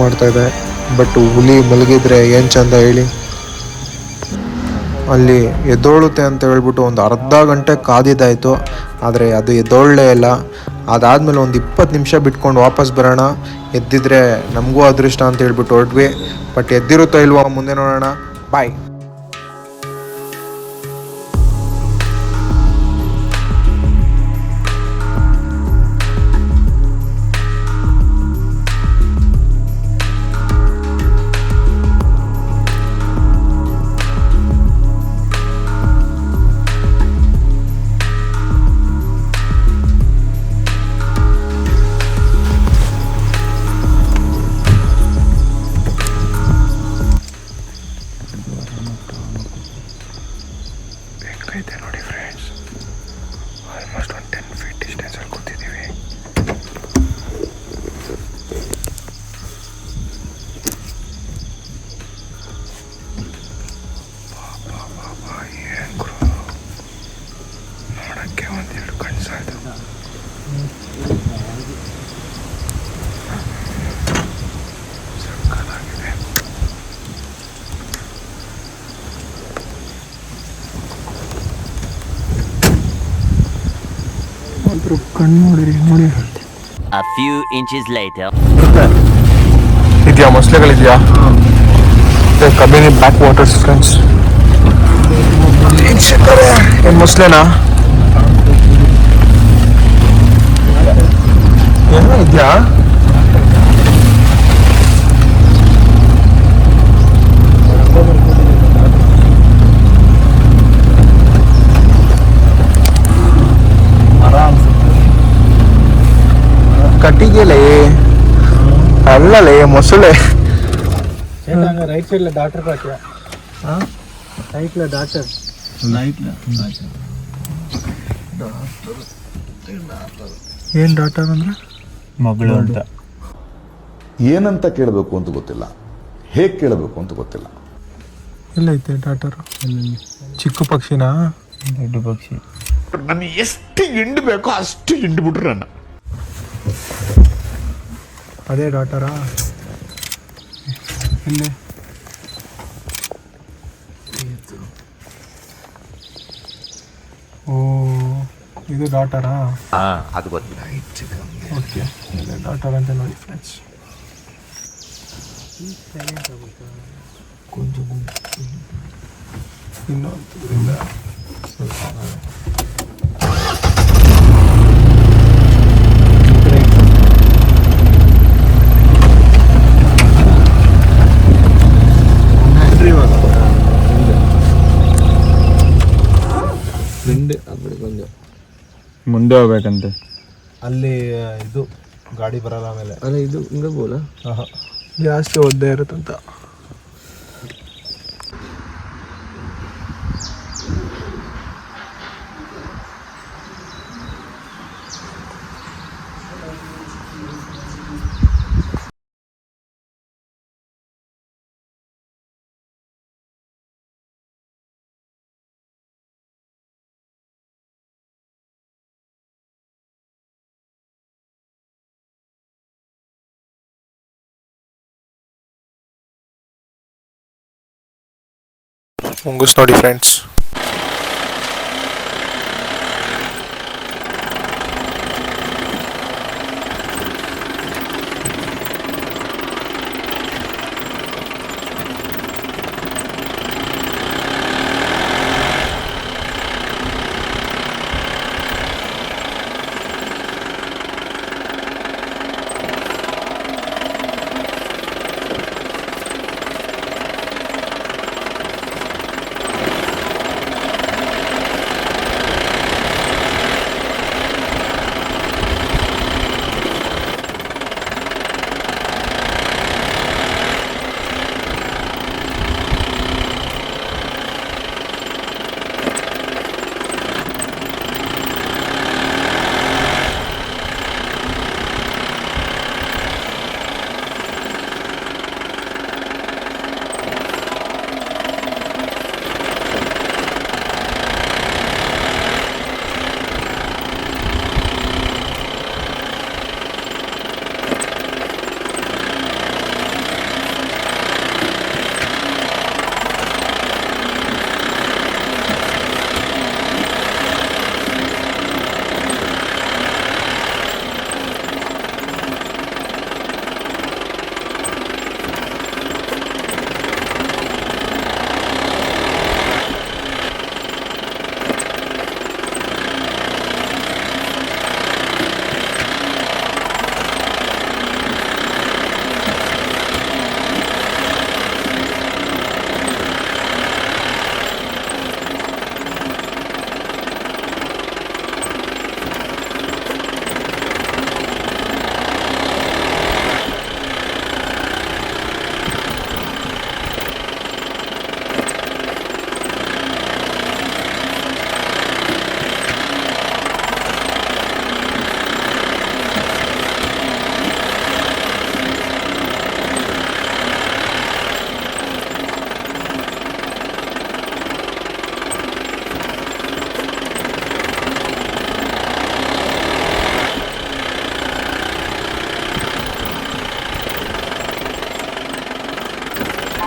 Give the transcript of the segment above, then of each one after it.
ಮಾಡ್ತಾ ಇದೆ. ಬಟ್ ಹುಲಿ ಮಲಗಿದ್ರೆ ಏನು ಚಂದ ಹೇಳಿ? ಅಲ್ಲಿ ಎದ್ದೋಳುತ್ತೆ ಅಂತ ಹೇಳ್ಬಿಟ್ಟು ಒಂದು ಅರ್ಧ ಗಂಟೆ ಕಾದಿದ್ದಾಯಿತು. ಆದರೆ ಅದು ಎದ್ದೋಳಲೇ ಇಲ್ಲ. ಅದಾದಮೇಲೆ ಒಂದು ಇಪ್ಪತ್ತು ನಿಮಿಷ ಬಿಟ್ಕೊಂಡು ವಾಪಸ್ ಬರೋಣ. ಎದ್ದಿದ್ರೆ ನಮಗೂ ಅದೃಷ್ಟ ಅಂತ ಹೇಳ್ಬಿಟ್ಟು ಹೊರಟ್ವಿ. ಬಟ್ ಎದ್ದಿರುತ್ತೋ ಇಲ್ವೋ ಮುಂದೆ ನೋಡೋಣ. ಬಾಯ್ ಕಣ್ಣು ನೋಡಿರಿ ನೋಡಿ A few inches later. ಇದೆಯಾ ಮೊಸಳೆಗಳಿದೆಯಾ? ಕಬಿನಿ ಬ್ಯಾಕ್ ವಾಟರ್ಸ್ ಫ್ರೆಂಡ್ಸ್ ಏನು ಮೊಸಳೆನಾ? ಏನೋ ಇದೆಯಾ? ಕಟ್ಟಿಗೆಲೇ. ಅಲ್ಲಲೇ ಮೊಸಳೆ. ರೈಟ್ ಸೈಡ್ಲ ಡಾಕ್ಟರ್ ಪಾತ್ರ ರೈಟ್ಲ ಡಾಕ್ಟರ್ ರೈಟ್ಲ ಏನು ಡಾಕ್ಟರ್ ಅಂದ್ರೆ? ಮಗಳು ಅಂತ. ಏನಂತ ಕೇಳಬೇಕು ಅಂತ ಗೊತ್ತಿಲ್ಲ. ಹೇಗೆ ಕೇಳಬೇಕು ಅಂತ ಗೊತ್ತಿಲ್ಲ. ಎಲ್ಲೈತೆ ಡಾಟರ್ ಚಿಕ್ಕ ಪಕ್ಷಿನಾ? ದೊಡ್ಡ ಪಕ್ಷಿ. ನಾನು ಎಷ್ಟು ಹಿಂಡಬೇಕು ಅಷ್ಟು ಹಿಂಡ್ಬಿಟ್ರು ನನ್ನ. ಅದೇ ಡಾಕ್ಟರಾ ಇಲ್ಲಿ ಓ ಇದು ಡಾಕ್ಟರಾ ಅದು ಗೊತ್ತಿಲ್ಲ ಓಕೆ ಡಾಕ್ಟರ್ ಅಂತ ನೋಡಿ ಫ್ರೆಂಡ್ಸ್ ಇನ್ನೊಂದು ಮುಂದೆ. ಹೋಗ್ಬೇಕಂತೆ. ಅಲ್ಲಿ ಇದು ಗಾಡಿ ಬರಲ್ಲ ಆಮೇಲೆ. ಅಲ್ಲ ಇದು ಹಿಂಗ ಬೋಲ? ಜಾಸ್ತಿ ಒದ್ದೆ ಇರುತ್ತಂತ. ಮುಂಗುಸ್ ನೋಡಿ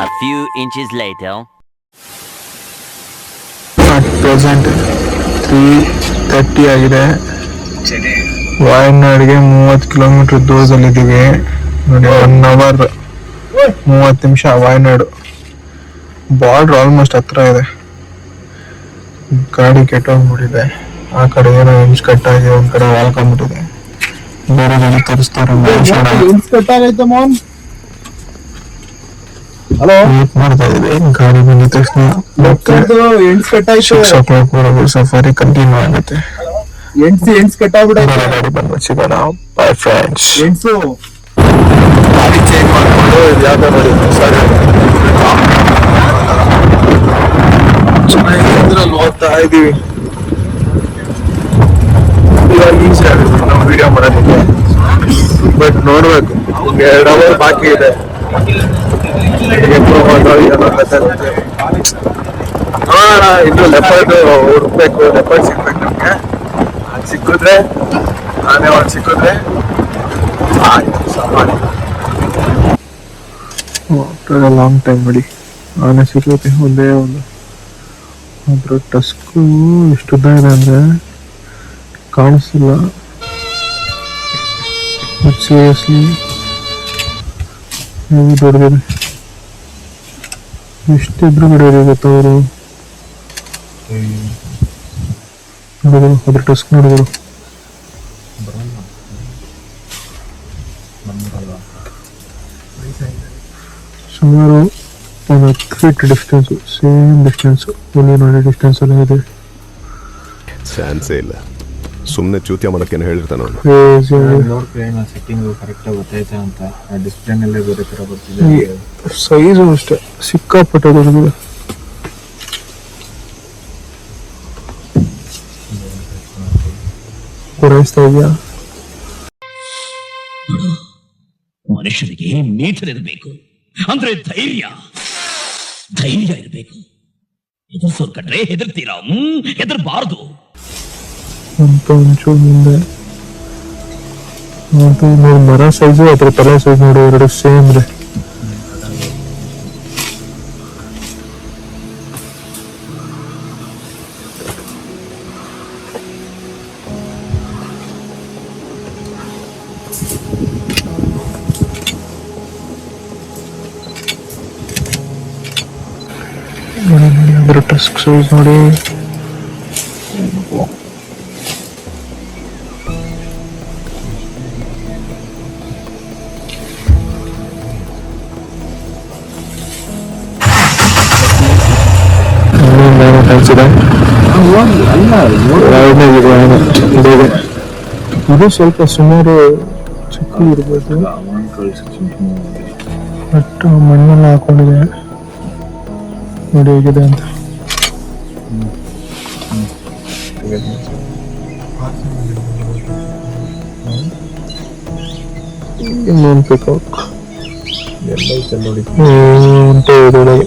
A few inches later. At present three thirty ಆಗಿದೆ. ವಾಯನಾಡ್ಗೆ ಮೂವತ್ತು ಕಿಲೋಮೀಟರ್ ದೂರದಲ್ಲಿದ್ದೀವಿ. ನೋಡಿ ಒನ್ ಅವರ್ ಮೂವತ್ತು ನಿಮಿಷ ವಾಯನಾಡು. ಬಾರ್ಡ್ರ್ ಆಲ್ಮೋಸ್ಟ್ ಹತ್ರ ಇದೆ. ಗಾಡಿ ಕೆಟ್ಟೋಗ್ಬಿಟ್ಟಿದೆ. ಆ ಕಡೆ ಏನೋ ಇಂಚ್ ಕಟ್ಟಾಗಿ ಒಂದ್ ಕಡೆ ವಾಲ್ಕೊಂಡ್ಬಿಟ್ಟಿದೆ ಬೇರೆ ಗಾಡಿ ತರಿಸ್ತಾರೆ ಕಟ್ ಹಲೋ ಮಾಡ್ತಾ ಇದ್ದೀವಿ ಗಾಡಿ ಬಂದ ತಕ್ಷಣ ಸಿಕ್ಸ್ ಓ ಕ್ಲಾಕ್ ವರೆಗೂ ಸಫಾರಿ ಕಂಟಿನ್ಯೂ ಆಗುತ್ತೆ. ಎಂಟು ಎಂಟ್ಸ್ ಕಟ್ ಆಗ್ಬಿಡೈತೆ ಬೇರೆ ಗಾಡಿ ಬಂದು ಸಿಗೋಣ ಬೈ ಫ್ರೆಂಡ್ಸ್ ಎಂಟ್ಸು ಗಾಡಿ ಚೇಂಜ್ ಮಾಡ್ಕೊಂಡು ಯಾವ್ದೋ ನೋಡಿ ಸರಿ ಚೆನ್ನಾಗಿ ಇದ್ರಲ್ಲಿ ಓದ್ತಾ ಇದೀವಿ. ಇವಾಗ ಈಸಿ ಆಗುತ್ತೆ. ನಾವು ವಿಡಿಯೋ ಮಾಡೋದಕ್ಕೆ ಬಟ್ ನೋಡ್ಬೇಕು. ಎರಡು ಅವರ್ ಬಾಕಿ ಇದೆ. ನೋಡೋಣ ಇನ್ನು ಲೆಪರ್ಡ್ ಹುಡ್ಬೇಕು ಲೆಪರ್ಡ್ ಸಿಗ್ಬೇಕು ನಮಗೆ ಅದು ಸಿಕ್ಕಿದ್ರೆ ನಾನೇ ಒಂದು ಸಿಕ್ಕಿದ್ರೆ ಆಫ್ಟರ್ ಲಾಂಗ್ ಟೈಮ್ ಬಿಡಿ ಆನೆ ಸಿಗುತ್ತೆ ಒಂದೇ ಒಂದು ಅದರ ಟಸ್ಕೂ ಇಷ್ಟು ಇದೆ ಅಂದರೆ ಕಾಣಿಸಿಲ್ಲ ಸೀರಿಯಸ್ಲಿ ಹೆವಿ ದೊಡ್ಡದಿದೆ ಎಷ್ಟು ಎದುರುಗಡೆ ಇದೆ ಗೊತ್ತಾ ಅವರು ನೋಡಿದ್ರು ಅದ್ರ ಟಸ್ಕ್ ನೋಡಿದ್ರು ಸುಮಾರು ಒಂದು ಹತ್ತು ಫೀಟ್ ಡಿಸ್ಟೆನ್ಸು ಸೇಮ್ ಡಿಸ್ಟೆನ್ಸು ಹುಲಿ ನೋಡಿ ಡಿಸ್ಟೆನ್ಸ್ ಎಲ್ಲ ಇದೆ ಚಾನ್ಸೇ ಇಲ್ಲ. ಸುಮ್ಮನೆ ಚೂತ್ಯ ಮಾಡಕ್ಕೇನು ಹೇಳಿರ್ತಾನೆ ಅವನು. ಸೈಜು ಅಷ್ಟೇ. ಸಿಕ್ಕಾಪಟ್ಟೆ ದೊಡ್ಡದಿದೆ ಪೂರೈಸ್ತಾ ಇದೆಯಾ? ಇರಬೇಕು. ಅಂದ್ರೆ ಧೈರ್ಯ. ಧೈರ್ಯ ಇರಬೇಕು. ಹೆದರ್ಸೋರ್ ಕಟ್ರೆ ಹೆದರ್ತೀರಾ? ಹ್ಮ್ ಹೆದರ್ಬಾರ್ದು. ಅಂತ ಒಂಚೂರು ಮುಂದೆ ಅದು ನೋಡಿ ಮರ ಸೈಜು ಅದ್ರ ತಲೆ ಸೈಜ್ ನೋಡಿ ಎರಡು ಸೇಮ್ ಇದೆ ನೋಡಿ ನೋಡಿ ಅದ್ರ ಟಸ್ಕ್ ಸೈಜ್ ನೋಡಿ ಕಾಣಿಸಿದೆ ಇದು ಸ್ವಲ್ಪ ಸುಮಾರು ಚಿಕ್ಕ ಇರ್ಬೋದು. ಬಟ್ ಮಣ್ಣೆಲ್ಲ ಹಾಕೊಂಡಿದೆ ನೋಡಿ ಹೇಗಿದೆ ಅಂತ. ಇನ್ನೊಂದು ನೋಡಿ. ಉಂಟೆ ಇದರೊಳಗೆ.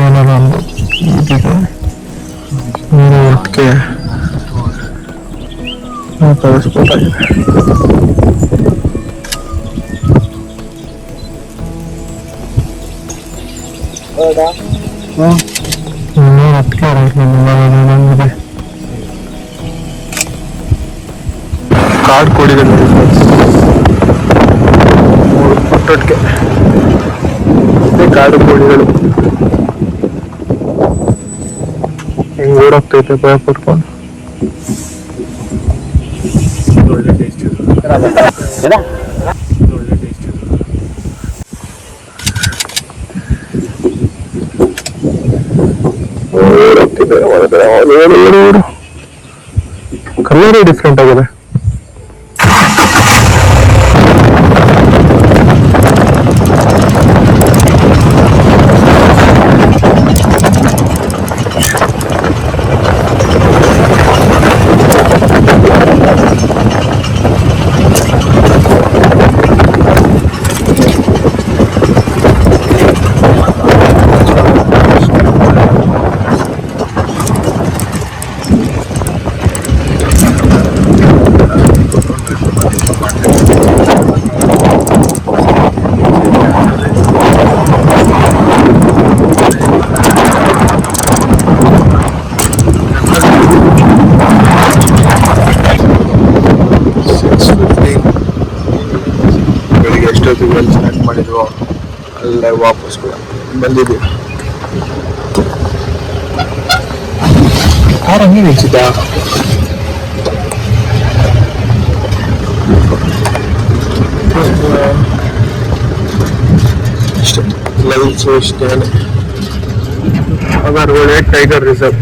Yanalandı. Ne yaptık ya? nah kalau sepuluh aja Oh, ini rapi yaptık ya? mana mana ya? ಹೆಂಗ್ ಓಡೋಗ್ತೈತೆ ಭಯ ಪಟ್ಕೊಂಡು ಓಡೋಗ್ತಿದೆ ಒಳಗಡೆ ಓಡು ಓಡು ಓಡು ಓಡು ಕಲರೇ ಡಿಫ್ರೆಂಟ್ ಆಗಿದೆ ವಾಪಸ್ ಕೂಡ ಬಂದಿದ್ವಿ ಕಾರ್ ನಿಲ್ಸಿದ್ದ ಇಷ್ಟೇ ಲೈಟ್ಸು ಇಷ್ಟೇ ಅಗರ್ವಾಡೆ ಟೈಗರ್ ರಿಸರ್ವ್